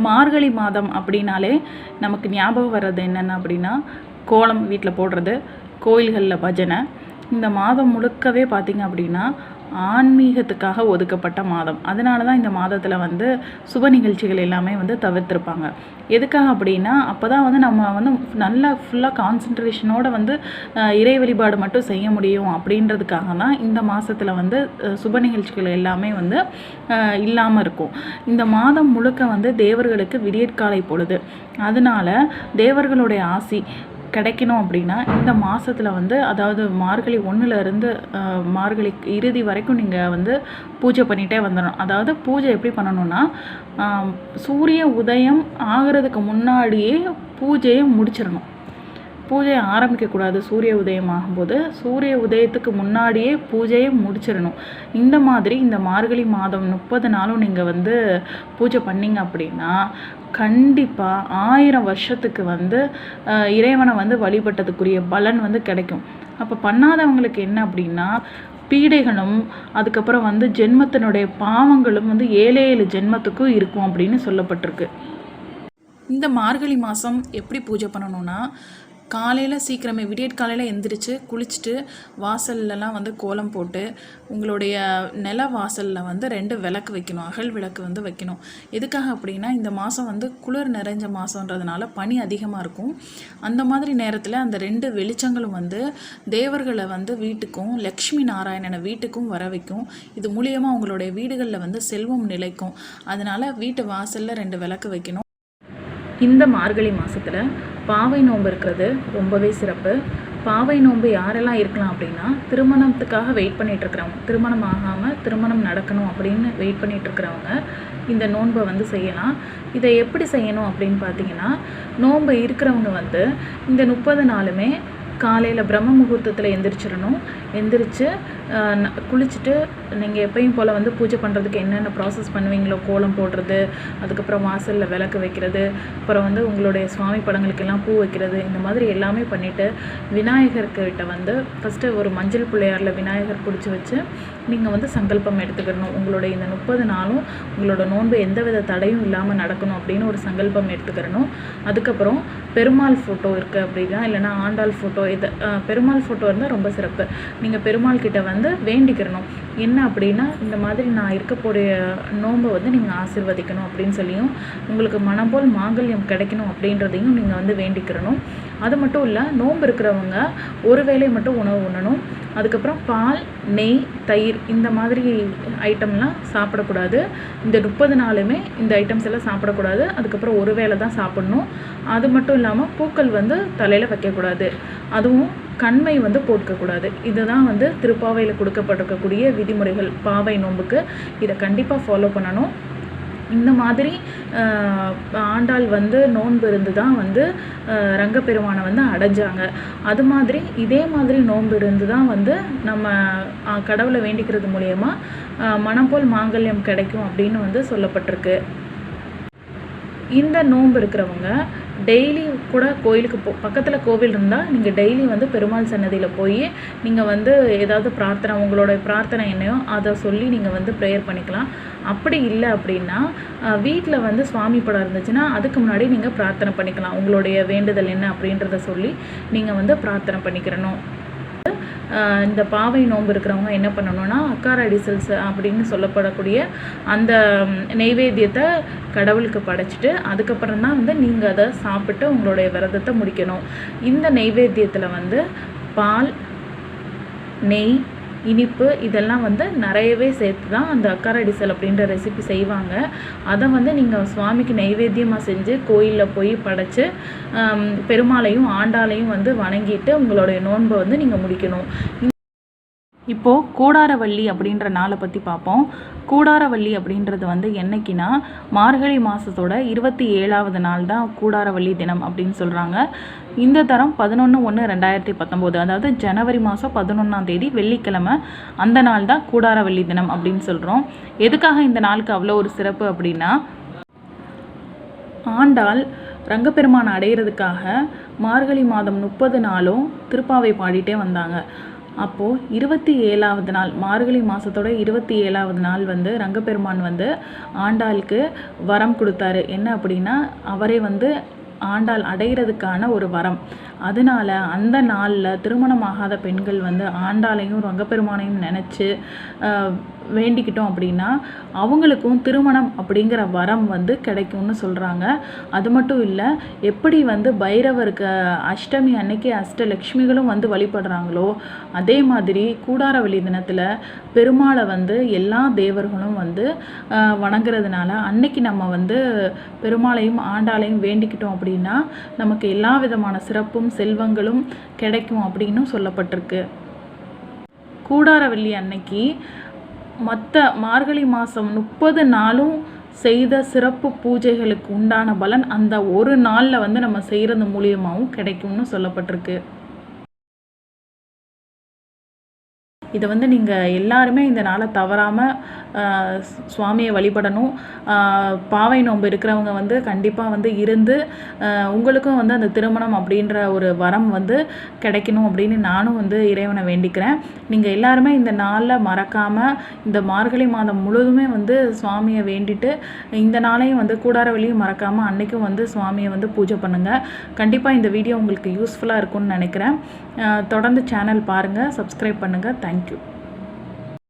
மார்கழி மாதம் அப்படின்னாலே நமக்கு ஞாபகம் வர்றது என்னென்ன அப்படின்னா கோலம் வீட்டில் போடுறது கோயில்களில் பஜனை. இந்த மாதம் முழுக்கவே பார்த்திங்க அப்படின்னா ஆன்மீகத்துக்காக ஒதுக்கப்பட்ட மாதம். அதனால தான் இந்த மாதத்தில் வந்து சுப நிகழ்ச்சிகள் எல்லாமே வந்து தவிர்த்திருப்பாங்க. எதுக்காக அப்படின்னா அப்போ தான் வந்து நம்ம வந்து நல்லா ஃபுல்லாக கான்சன்ட்ரேஷனோட வந்து இறை வழிபாடு மட்டும் செய்ய முடியும் அப்படின்றதுக்காக தான் இந்த மாதத்தில் வந்து சுப நிகழ்ச்சிகள் எல்லாமே வந்து இல்லாமல் இருக்கும். இந்த மாதம் முழுக்க வந்து தேவர்களுக்கு விடியற்காலை பொழுது. அதனால தேவர்களுடைய ஆசி கிடைக்கணும் அப்படின்னா இந்த மாதத்தில் வந்து அதாவது மார்கழி ஒன்றுலேருந்து மார்கழி இறுதி வரைக்கும் நீங்கள் வந்து பூஜை பண்ணிகிட்டே வந்துடணும் அதாவது பூஜை எப்படி பண்ணணும்னா சூரிய உதயம் ஆகிறதுக்கு முன்னாடியே பூஜையை முடிச்சிடணும். பூஜையை ஆரம்பிக்கக்கூடாது. சூரிய உதயம் ஆகும்போது சூரிய உதயத்துக்கு முன்னாடியே பூஜையை முடிச்சிடணும். இந்த மாதிரி இந்த மார்கழி மாதம் முப்பது நாளும் நீங்கள் வந்து பூஜை பண்ணீங்க அப்படின்னா கண்டிப்பாக ஆயிரம் வருஷத்துக்கு வந்து இறைவனை வந்து வழிபட்டதுக்குரிய பலன் வந்து கிடைக்கும். அப்போ பண்ணாதவங்களுக்கு என்ன அப்படின்னா பீடைகளும் அதுக்கப்புறம் வந்து ஜென்மத்தினுடைய பாவங்களும் வந்து ஏழு ஏழு ஜென்மத்துக்கும் இருக்கும் அப்படின்னு சொல்லப்பட்டிருக்கு. இந்த மார்கழி மாதம் எப்படி பூஜை பண்ணணும்னா காலையில் சீக்கிரமே விடியற்காலையில் எந்திரிச்சு குளிச்சுட்டு வாசல்லலாம் வந்து கோலம் போட்டு உங்களுடைய நில வாசலில் வந்து ரெண்டு விளக்கு வைக்கணும் அகல் விளக்கு வந்து வைக்கணும். எதுக்காக அப்படின்னா இந்த மாதம் வந்து குளிர் நிறைஞ்ச மாதன்றதுனால பனி அதிகமாக இருக்கும். அந்த மாதிரி நேரத்தில் அந்த ரெண்டு வெளிச்சங்களும் வந்து தேவர்களை வந்து வீட்டுக்கும் லக்ஷ்மி நாராயணனை வீட்டுக்கும் வர வைக்கும். இது மூலியமாக உங்களுடைய வீடுகளில் வந்து செல்வம் நிலைக்கும். அதனால் வீட்டு வாசலில் ரெண்டு விளக்கு வைக்கணும். இந்த மார்கழி மாதத்தில் பாவை நோன்பு இருக்கிறது ரொம்பவே சிறப்பு. பாவை நோன்பு யாரெல்லாம் இருக்கலாம் அப்படின்னா திருமணத்துக்காக வெயிட் பண்ணிட்டு இருக்கிறவங்க திருமணம் ஆகாமல் திருமணம் நடக்கணும் அப்படின்னு வெயிட் பண்ணிட்டு இருக்கிறவங்க இந்த நோன்பை வந்து செய்யலாம். இதை எப்படி செய்யணும் அப்படின்னு பார்த்தீங்கன்னா நோன்பு இருக்கிறவங்க வந்து இந்த முப்பது நாளுமே காலையில் பிரம்ம முகூர்த்தத்தில் எந்திரிச்சிடணும். எந்திரிச்சு குளிச்சுட்டு நீங்கள் எப்பயும் போல் வந்து பூஜை பண்ணுறதுக்கு என்னென்ன ப்ராசஸ் பண்ணுவீங்களோ கோலம் போடுறது அதுக்கப்புறம் வாசலில் விளக்கு வைக்கிறது அப்புறம் வந்து உங்களுடைய சுவாமி படங்களுக்கெல்லாம் பூ வைக்கிறது இந்த மாதிரி எல்லாமே பண்ணிவிட்டு விநாயகர்கிட்ட வந்து ஃபஸ்ட்டு ஒரு மஞ்சள் பிள்ளையாரில் விநாயகர் பிடிச்சி வச்சு நீங்கள் வந்து சங்கல்பம் எடுத்துக்கணும். உங்களுடைய இந்த முப்பது நாளும் உங்களோட நோன்பு எந்தவித தடையும் இல்லாமல் நடக்கணும் அப்படின்னு ஒரு சங்கல்பம் எடுத்துக்கிறணும் அதுக்கப்புறம் பெருமாள் ஃபோட்டோ இருக்குது அப்படின்னா இல்லைன்னா ஆண்டாள் ஃபோட்டோ இது பெருமாள் ஃபோட்டோ இருந்தால் ரொம்ப சிறப்பு. நீங்கள் பெருமாள் கிட்ட வந்து வந்து வேண்டிக்கிறணும். என்ன அப்படின்னா இந்த மாதிரி நான் இருக்க போகிற நோன்பை வந்து நீங்கள் ஆசிர்வதிக்கணும் அப்படின்னு சொல்லியும் உங்களுக்கு மனம் போல் மாங்கல்யம் கிடைக்கணும் அப்படின்றதையும் நீங்கள் வந்து வேண்டிக்கிறணும். அது மட்டும் இல்லை நோன்பு இருக்கிறவங்க ஒரு வேளை மட்டும் உணவு உண்ணணும். அதுக்கப்புறம் பால் நெய் தயிர் இந்த மாதிரி ஐட்டம்லாம் சாப்பிடக்கூடாது. இந்த முப்பது நாளுமே இந்த ஐட்டம்ஸ் எல்லாம் சாப்பிடக்கூடாது. அதுக்கப்புறம் ஒரு வேளை தான் சாப்பிடணும். அது மட்டும் இல்லாமல் பூக்கள் வந்து தலையில் வைக்கக்கூடாது. அதுவும் கண்மை வந்து போட்டுக்கக்கூடாது இதுதான் வந்து திருப்பாவையில் கொடுக்கப்பட்டிருக்கக்கூடிய விதிமுறைகள். பாவை நோன்புக்கு இதை கண்டிப்பாக ஃபாலோ பண்ணணும். இந்த மாதிரி ஆஹ், ஆண்டாள் வந்து நோன்பு இருந்து தான் வந்து ரங்கப்பெருமானை வந்து அடைஞ்சாங்க. அது மாதிரி இதே மாதிரி நோன்பு இருந்து தான் வந்து நம்ம கடவுளை வேண்டிக்கிறது மூலயமா மனம் போல் மாங்கல்யம் கிடைக்கும் அப்படின்னு வந்து சொல்லப்பட்டிருக்கு. இந்த நோன்பு இருக்கிறவங்க டெய்லி கூட கோயிலுக்கு போ பக்கத்தில் கோவில் இருந்தால் நீங்கள் டெய்லி வந்து பெருமாள் சன்னதியில் போய் நீங்கள் வந்து ஏதாவது பிரார்த்தனை உங்களோட பிரார்த்தனை என்னையோ அதை சொல்லி நீங்கள் வந்து ப்ரேயர் பண்ணிக்கலாம். அப்படி இல்லை அப்படின்னா வீட்டில் வந்து சுவாமி படம் இருந்துச்சுன்னா அதுக்கு முன்னாடி நீங்கள் பிரார்த்தனை பண்ணிக்கலாம். உங்களுடைய வேண்டுதல் என்ன அப்படின்றத சொல்லி நீங்கள் வந்து பிரார்த்தனை பண்ணிக்கிறணும். இந்த பாவை நோன்பு இருக்கிறவங்க என்ன பண்ணணும்னா அக்கார அடிசல்ஸ் அப்படின்னு சொல்லப்படக்கூடிய அந்த நெய்வேத்தியத்தை கடவுளுக்கு படைச்சிட்டு அதுக்கப்புறம் தான் வந்து நீங்கள் அதை சாப்பிட்டு உங்களுடைய விரதத்தை முடிக்கணும். இந்த நெய்வேத்தியத்தில் வந்து பால் நெய் இனிப்பு இதெல்லாம் வந்து நிறையவே சேர்த்து தான் அந்த அக்காரடிசல் அப்படின்ற ரெசிபி செய்வாங்க. அதை வந்து நீங்கள் சுவாமிக்கு நைவேத்தியமாக செஞ்சு கோயிலில் போய் படைச்சு பெருமாளையும் ஆண்டாளையும் வந்து வணங்கிட்டு உங்களுடைய நோன்பை வந்து நீங்கள் முடிக்கணும். இப்போது கூடாரவள்ளி அப்படின்ற நாளை பற்றி பார்ப்போம். கூடாரவள்ளி அப்படின்றது வந்து என்னைக்குன்னா மார்கழி மாதத்தோட இருபத்தி ஏழாவது நாள் தான் கூடாரவள்ளி தினம் அப்படின்னு சொல்கிறாங்க இந்த தரம் பதினொன்று ஒன்று ரெண்டாயிரத்தி பத்தொம்போது அதாவது ஜனவரி மாதம் பதினொன்றாம் தேதி வெள்ளிக்கிழமை அந்த நாள் தான் கூடாரவள்ளி தினம் அப்படின்னு சொல்கிறோம் எதுக்காக இந்த நாளுக்கு அவ்வளோ ஒரு சிறப்பு அப்படின்னா ஆண்டாள் ரங்கப்பெருமான் அடையிறதுக்காக மார்கழி மாதம் முப்பது நாளும் திருப்பாவை பாடிட்டே வந்தாங்க. அப்போது இருபத்தி ஏழாவது நாள் மார்கழி மாதத்தோட இருபத்தி ஏழாவது நாள் வந்து ரங்கப்பெருமான் வந்து ஆண்டாளுக்கு வரம் கொடுத்தாரு. என்ன அப்படின்னா அவரே வந்து ஆண்டாள் அடைகிறதுக்கான ஒரு வரம். அதனால அந்த நாளில் திருமணமாகாத பெண்கள் வந்து ஆண்டாளையும் ரங்கப்பெருமானையும் நினச்சி வேண்டிக்கிட்டோம் அப்படின்னா அவங்களுக்கும் திருமணம் அப்படிங்கிற வரம் வந்து கிடைக்கும்னு சொல்கிறாங்க அது மட்டும் இல்லை எப்படி வந்து பைரவருக்கு அஷ்டமி அன்னைக்கு அஷ்டலக்ஷ்மிகளும் வந்து வழிபடுறாங்களோ அதே மாதிரி கூடாரவெளி தினத்தில் பெருமாளை வந்து எல்லா தேவர்களும் வந்து வணங்குறதுனால அன்னைக்கு நம்ம வந்து பெருமாளையும் ஆண்டாளையும் வேண்டிக்கிட்டோம் அப்படின்னா நமக்கு எல்லா விதமான சிறப்பும் செல்வங்களும் கிடைக்கும் அப்படின்னும் சொல்லப்பட்டிருக்கு. கூடாரவெள்ளி அன்னைக்கு மற்ற மார்கழி மாதம் முப்பது நாளும் செய்த சிறப்பு பூஜைகளுக்கு உண்டான பலன் அந்த ஒரு நாளில் வந்து நம்ம செய்கிறது மூலியமாகவும் கிடைக்கும்னு சொல்லப்பட்டிருக்கு. இதை வந்து நீங்கள் எல்லாருமே இந்த நாளை தவறாமல் சுவாமியை வழிபடணும். பாவை நோன்பு இருக்கிறவங்க வந்து கண்டிப்பாக வந்து இருந்து உங்களுக்கும் வந்து அந்த திருமணம் அப்படின்ற ஒரு வரம் வந்து கிடைக்கணும் அப்படின்னு நானும் வந்து இறைவனை வேண்டிக்கிறேன். நீங்கள் எல்லாருமே இந்த நாளில் மறக்காமல் இந்த மார்கழி மாதம் முழுதுமே வந்து சுவாமியை வேண்டிட்டு இந்த நாளையும் வந்து கூடாரவெளியும் மறக்காமல் அன்னைக்கும் வந்து சுவாமியை வந்து பூஜை பண்ணுங்கள் கண்டிப்பாக இந்த வீடியோ உங்களுக்கு யூஸ்ஃபுல்லாக இருக்கும்னு நினைக்கிறேன். தொடர்ந்து சேனல் பாருங்கள் சப்ஸ்கிரைப் பண்ணுங்கள் தேங்க்யூ Thank you.